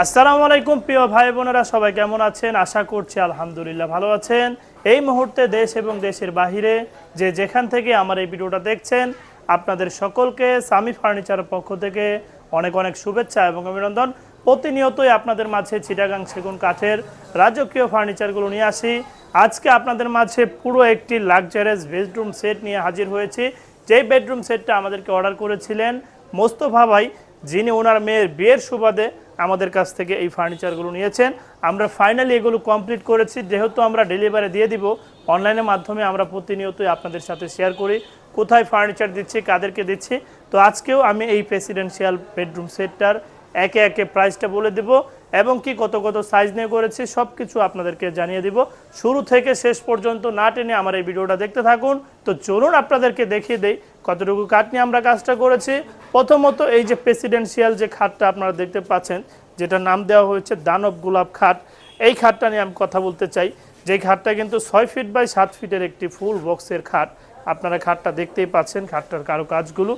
আসসালামু আলাইকুম, প্রিয় ভাই বোনেরা, সবাই কেমন আছেন? আশা করছি আলহামদুলিল্লাহ ভালো আছেন। এই মুহূর্তে দেশ এবং দেশের বাহিরে যে যেখান থেকে আমার এই ভিডিওটা দেখছেন, আপনাদের সকলকে সামি ফার্নিচারের পক্ষ থেকে অনেক অনেক শুভেচ্ছা এবং অভিনন্দন। প্রতিনিয়তই আপনাদের মাঝে চিটাগাং সেগুন কাঠের রাজকীয় ফার্নিচারগুলো নিয়ে আসি। আজকে আপনাদের মাঝে পুরো একটি লাক্সারিয়াস বেডরুম সেট নিয়ে হাজির হয়েছি। যেই বেডরুম সেটটা আমাদেরকে অর্ডার করেছিলেন মোস্তফা ভাই যিনি ওনার মেয়ের বিয়ের সুবাদে আমাদের কাছ থেকে এই ফার্নিচারগুলো নিয়েছেন, আমরা ফাইনালি এগুলো কমপ্লিট করেছি। যেহেতু আমরা ডেলিভারি দিয়ে দিব অনলাইনের মাধ্যমে আমরা প্রতিনিয়তই আপনাদের সাথে শেয়ার করি, কোথায় ফার্নিচার দিচ্ছি, কাদেরকে দিচ্ছি। তো আজকেও আমি এই প্রেসিডেন্সিয়াল বেডরুম সেটটার একে একে প্রাইসটা বলে দেব এবং কি কত কত সাইজ নিয়ে করেছি সব কিছু আপনাদেরকে জানিয়ে দিব। শুরু থেকে শেষ পর্যন্ত না টেনে আমার এই ভিডিওটা দেখতে থাকুন। তো চলুন আপনাদেরকে দেখিয়ে দেই কতটুকু কাঠ নিয়ে আমরা কাজটা করেছি। প্রথমত এই যে প্রেসিডেন্সিয়াল যে খাটটা আপনারা দেখতে পাচ্ছেন যেটা নাম দেওয়া হয়েছে দানব গোলাপ খাট। এই খাটটা নিয়ে আমি কথা বলতে চাই। যে খাটটা কিন্তু ছয় ফিট বাই সাত ফিটের একটি ফুল বক্সের খাট। আপনারা খাটটা দেখতেই পাচ্ছেন, খাটটার কারও কাজগুলো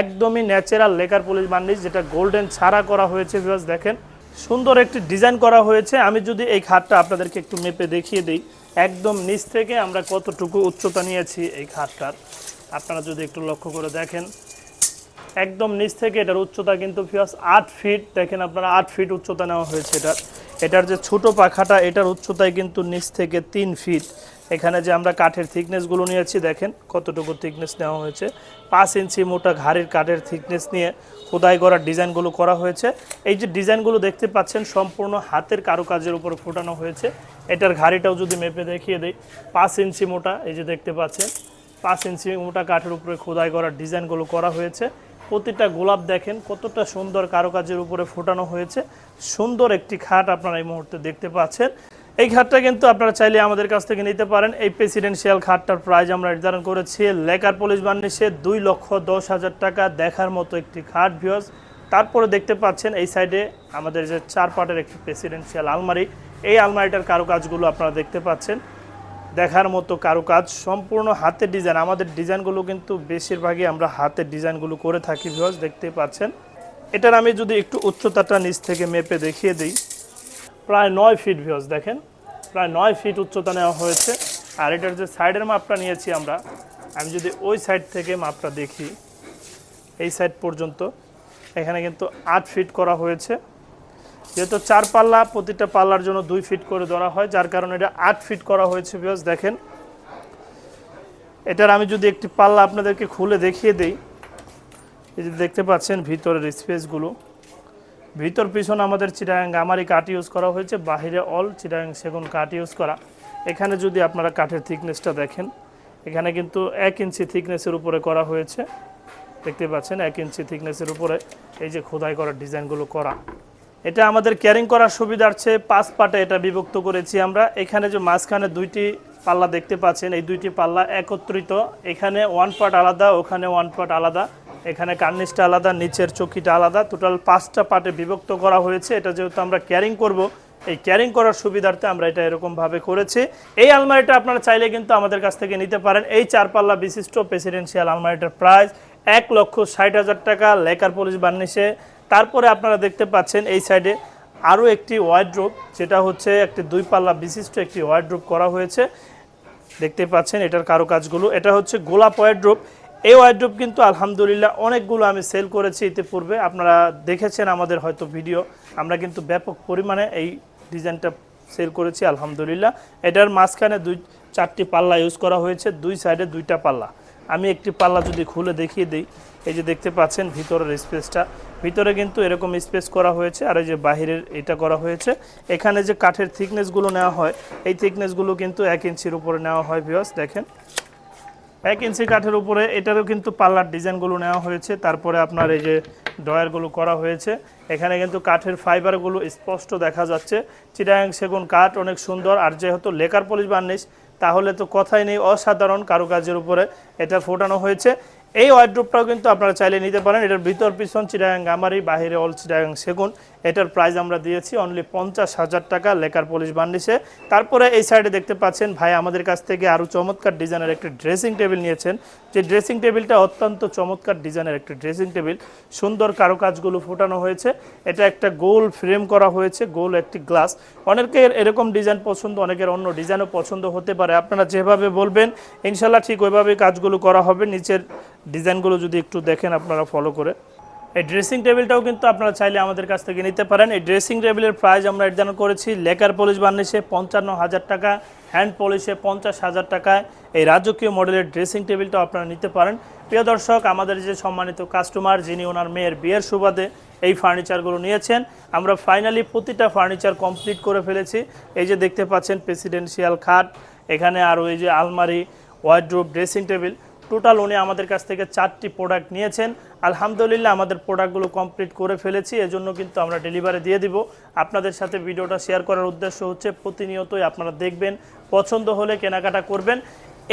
একদমই ন্যাচারাল লেকার পুলিশ বান্ডিজ যেটা গোল্ডেন ছাড়া করা হয়েছে বিকজ দেখেন। সুন্দর একটি ডিজাইন করা হয়েছে। আমি যদি এই খাটটা আপনাদেরকে একটু মেপে দেখিয়ে দিই, একদম নিচ থেকে আমরা কতটুকু উচ্চতা নিয়েছি এই খাটটার। আপনারা যদি একটু লক্ষ্য করে দেখেন, একদম নিচ থেকে এটার উচ্চতা কিন্তু ফিয়াস আট ফিট দেখেন আপনারা আট ফিট উচ্চতা নেওয়া হয়েছে এটার। এটার যে ছোট পাখাটা, এটার উচ্চতায় কিন্তু নিচ থেকে তিন ফিট এখানে যে আমরা কাঠের থিকনেসগুলো নিয়েছি, দেখেন কতটুকু থিকনেস নেওয়া হয়েছে। পাঁচ ইঞ্চি মোটা ঘাড়ির কাঠের থিকনেস নিয়ে খোদাই করার ডিজাইনগুলো করা হয়েছে। এই যে ডিজাইনগুলো দেখতে পাচ্ছেন, সম্পূর্ণ হাতের কারুকাজের উপর ফোটানো হয়েছে। এটার ঘাড়িটাও যদি মেপে দেখিয়ে দেই, পাঁচ ইঞ্চি মোটা, এই যে দেখতে পাচ্ছেন, পাঁচ ইঞ্চি মোটা কাঠের উপরে খোদাই করার ডিজাইনগুলো করা হয়েছে। প্রতিটা গোলাপ দেখেন কতটা সুন্দর কারুকাজের উপরে ফোটানো হয়েছে। সুন্দর একটি খাট আপনারা এই মুহূর্তে দেখতে পাচ্ছেন। এই খাটটা কিন্তু আপনারা চাইলে আমাদের কাছ থেকে নিতে পারেন। এই প্রেসিডেন্সিয়াল খাটটার প্রাইস আমরা নির্ধারণ করেছি। লেকার পুলিশ বান্ডিসে দুই লক্ষ দশ হাজার টাকা দেখার মতো একটি খাট ভিওস তারপরে দেখতে পাচ্ছেন এই সাইডে আমাদের যে চার পাটের একটি প্রেসিডেন্সিয়াল আলমারি। এই আলমারিটার কারুকাজগুলো আপনারা দেখতে পাচ্ছেন। দেখার মতো কারুকাজ, সম্পূর্ণ হাতের ডিজাইন আমাদের ডিজাইনগুলো কিন্তু বেশিরভাগই আমরা হাতের ডিজাইনগুলো করে থাকি ভিউজ দেখতে পাচ্ছেন। এটার আমি যদি একটু উচ্চতাটা নিচ থেকে মেপে দেখিয়ে দিই। প্রায় নয় ফিট ভিউজ দেখেন। প্রায় নয় ফিট উচ্চতা নেওয়া হয়েছে। আর এটার যে সাইডের মাপটা নিয়েছি আমরা, আমি যদি ওই সাইড থেকে মাপটা দেখি, এই সাইড পর্যন্ত, এখানে কিন্তু আট ফিট করা হয়েছে। যেহেতু চার পাল্লা, প্রতিটা পাল্লার জন্য দুই ফিট করে ধরা হয়, যার কারণে এটা আট ফিট করা হয়েছে বিকজ দেখেন। এটার আমি যদি একটি পাল্লা আপনাদেরকে খুলে দেখিয়ে দিই, এই যে দেখতে পাচ্ছেন ভিতরের স্পেসগুলো ভিতর পিছনে আমাদের চিটাগাং আমারই কাঠ ইউজ করা হয়েছে, বাহিরে অল চিটাগাং সেগুন কাঠ ইউজ করা। এখানে যদি আপনারা কাঠের থিকনেসটা দেখেন, এখানে কিন্তু এক ইঞ্চি থিকনেসের উপরে করা হয়েছে। দেখতে পাচ্ছেন, এক ইঞ্চি থিকনেসের উপরে এই যে খোদাই করার ডিজাইনগুলো করা। এটা আমাদের ক্যারিং করার সুবিধার্থে পাঁচ পাটে এটা বিভক্ত করেছি আমরা। এখানে যে মাঝখানে দুইটি পাল্লা দেখতে পাচ্ছেন, এই দুইটি পাল্লা একত্রিত। এখানে ওয়ান পার্ট আলাদা, ওখানে ওয়ান পার্ট আলাদা। এখানে কার্নিশটা আলাদা, নিচের চকিটা আলাদা। টোটাল পাঁচটা পার্টে বিভক্ত করা হয়েছে। এটা যেহেতু আমরা ক্যারিং করব, এই ক্যারিং করার সুবিধার্থে আমরা এটা এরকমভাবে করেছি। এই আলমারিটা আপনারা চাইলে কিন্তু আমাদের কাছ থেকে নিতে পারেন। এই চার পাল্লা বিশিষ্ট প্রেসিডেন্সিয়াল আলমারিটার প্রাইস এক লক্ষ ষাট হাজার টাকা। লেকার পুলিশ বার্নিশে। তারপরে আপনারা দেখতে পাচ্ছেন এই সাইডে আরও একটি ওয়ার্ড্রোপ যেটা হচ্ছে একটি দুই পাল্লা বিশিষ্ট একটি ওয়ার্ড্রোপ করা হয়েছে। দেখতে পাচ্ছেন এটার কারুকাজগুলো। এটা হচ্ছে গোলাপ ওয়ার্ড্রোপ এই ওয়ার্ড্রোপ কিন্তু আলহামদুলিল্লাহ অনেকগুলো আমি সেল করেছি ইতিপূর্বে। আপনারা দেখেছেন আমাদের হয়তো ভিডিও আমরা কিন্তু ব্যাপক পরিমাণে এই ডিজাইনটা সেল করেছি, আলহামদুলিল্লাহ। এটার মাঝখানে দুই, চারটি পাল্লা ইউজ করা হয়েছে, দুই সাইডে দুইটা পাল্লা। আমি একটি পাল্লা যদি খুলে দেখিয়ে দিই, এই যে দেখতে পাচ্ছেন ভিতরের স্পেসটা ভিতরে কিন্তু এরকম স্পেস করা হয়েছে, আর এই যে বাহিরের এটা করা হয়েছে। এখানে যে কাঠের থিকনেসগুলো নেওয়া হয়, এই থিকনেসগুলো কিন্তু এক ইঞ্চির উপরে নেওয়া হয় ভিওস দেখেন। এক ইঞ্চি কাঠের উপরে, এটারও কিন্তু পাল্লার ডিজাইনগুলো নেওয়া হয়েছে। তারপরে আপনার এই যে ডয়ারগুলো করা হয়েছে। এখানে কিন্তু কাঠের ফাইবারগুলো স্পষ্ট দেখা যাচ্ছে। চিটাং সেগুন কাঠ অনেক সুন্দর। আর যেহেতু লেকার পলিশ বার্নিশ, তাহলে তো কথাই নেই, অসাধারণ কারুকাজের উপরে এটা ফোটানো হয়েছে। এই ওয়ার্ড্রোপটাও কিন্তু আপনারা চাইলে নিতে পারেন। এটার ভিতর পিছন চিটাগাং গামারি, বাহিরে অল চিটাগাং সেগুন। এটার প্রাইস আমরা দিয়েছি অনলি পঞ্চাশ হাজার টাকা, লেকার পলিশ বার্নিশে তারপরে এই সাইডে দেখতে পাচ্ছেন, ভাই আমাদের কাছ থেকে আরও চমৎকার ডিজাইনের একটি ড্রেসিং টেবিল নিয়েছেন। যে ড্রেসিং টেবিলটা অত্যন্ত চমৎকার ডিজাইনের একটি ড্রেসিং টেবিল সুন্দর কারুকাজগুলো ফোটানো হয়েছে। এটা একটা গোল ফ্রেম করা হয়েছে, গোল একটি গ্লাস অনেকের এরকম ডিজাইন পছন্দ, অনেকের অন্য ডিজাইনও পছন্দ হতে পারে। আপনারা যেভাবে বলবেন, ইনশাল্লাহ ঠিক ওইভাবেই কাজগুলো করা হবে। নিচের ডিজাইনগুলো যদি একটু দেখেন, আপনারা ফলো করে। এই ড্রেসিং টেবিলটাও কিন্তু আপনারা চাইলে আমাদের কাছ থেকে নিতে পারেন। এই ড্রেসিং টেবিলের প্রাইস আমরা নির্ধারণ করেছি লেকার পলিশ বার্নিশে পঞ্চান্ন হাজার টাকা হ্যান্ড পলিশে পঞ্চাশ হাজার টাকায় এই রাজকীয় মডেলের ড্রেসিং টেবিলটাও আপনারা নিতে পারেন। প্রিয় দর্শক, আমাদের যে সম্মানিত কাস্টমার যিনি ওনার মেয়ের বিয়ের সুবাদে এই ফার্নিচারগুলো নিয়েছেন, আমরা ফাইনালি প্রতিটা ফার্নিচার কমপ্লিট করে ফেলেছি। এই যে দেখতে পাচ্ছেন প্রেসিডেন্সিয়াল খাট, এখানে আরও এই যে আলমারি ওয়ার্ড্রোব ড্রেসিং টেবিল টোটাল উনি আমাদের কাছ থেকে চারটি প্রোডাক্ট নিয়েছেন। আলহামদুলিল্লাহ, আমাদের প্রোডাক্টগুলো কমপ্লিট করে ফেলেছি, এজন্য কিন্তু আমরা ডেলিভারি দিয়ে দিব। আপনাদের সাথে ভিডিওটা শেয়ার করার উদ্দেশ্য হচ্ছে, প্রতিনিয়তই আপনারা দেখবেন, পছন্দ হলে কেনাকাটা করবেন।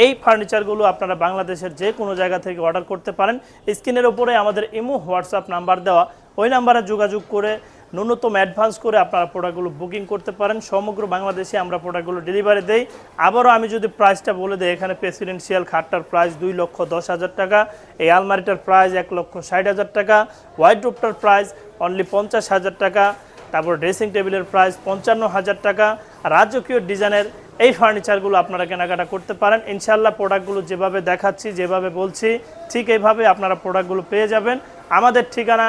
এই ফার্নিচারগুলো আপনারা বাংলাদেশের যে কোনো জায়গা থেকে অর্ডার করতে পারেন। স্ক্রিনের ওপরে আমাদের ইমো হোয়াটসঅ্যাপ নাম্বার দেওয়া। ওই নাম্বারে যোগাযোগ করে ন্যূনতম অ্যাডভান্স করে আপনারা প্রোডাক্টগুলো বুকিং করতে পারেন। সমগ্র বাংলাদেশে আমরা প্রোডাক্টগুলো ডেলিভারি দেই। আবারও আমি যদি প্রাইসটা বলে দিই, এখানে প্রেসিডেন্সিয়াল খাটটার প্রাইস দুই লক্ষ দশ হাজার টাকা, এই আলমারিটার প্রাইস এক লক্ষ ষাট হাজার টাকা হোয়াইট রুপটার প্রাইস অনলি পঞ্চাশ হাজার টাকা, তারপর ড্রেসিং টেবিলের প্রাইস পঞ্চান্ন হাজার টাকা, রাজকীয় ডিজাইনের এই ফার্নিচারগুলো আপনারা কেনাকাটা করতে পারেন। ইনশাল্লাহ প্রোডাক্টগুলো যেভাবে দেখাচ্ছি, যেভাবে বলছি, ঠিক এইভাবে আপনারা প্রোডাক্টগুলো পেয়ে যাবেন। আমাদের ঠিকানা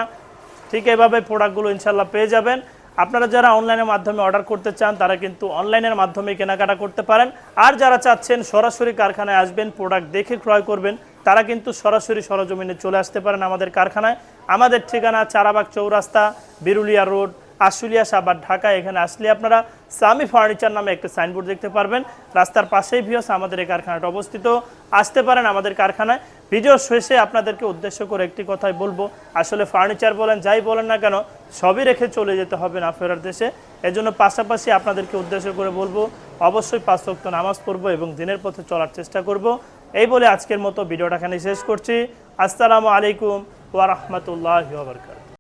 ঠিক এভাবে প্রোডাক্টগুলো ইনশাল্লাহ পেয়ে যাবেন। আপনারা যারা অনলাইনের মাধ্যমে অর্ডার করতে চান, তারা কিন্তু অনলাইনের মাধ্যমে কেনাকাটা করতে পারেন। আর যারা চাচ্ছেন সরাসরি কারখানায় আসবেন প্রোডাক্ট দেখে ক্রয় করবেন, তারা কিন্তু সরাসরি সরজমিনে চলে আসতে পারেন আমাদের কারখানায়। আমাদের ঠিকানা চারাবাগ চৌরাস্তা, বিরুলিয়া রোড আশুলিয়া সাবার ঢাকা। এখানে আসলে আপনারা সামি ফার্নিচার নামে একটা সাইনবোর্ড দেখতে পারবেন। রাস্তার পাশেই ভিওস আমাদের এই কারখানাটা অবস্থিত। আসতে পারেন আমাদের কারখানায়। ভিডিও শেষে আপনাদেরকে উদ্দেশ্য করে একটি কথাই বলব। আসলে ফার্নিচার বলেন, যাই বলেন না কেন, সবই রেখে চলে যেতে হবে না ফেরার দেশে। এজন্য পাশাপাশি আপনাদেরকে উদ্দেশ্য করে বলব, অবশ্যই পাঁচ ওয়াক্ত নামাজ পড়ব এবং দিনের পথে চলার চেষ্টা করব। এই বলে আজকের মতো ভিডিওটা এখানে শেষ করছি। আসসালামু আলাইকুম ওয়া রাহমাতুল্লাহি ওয়া বারাকাতুহু।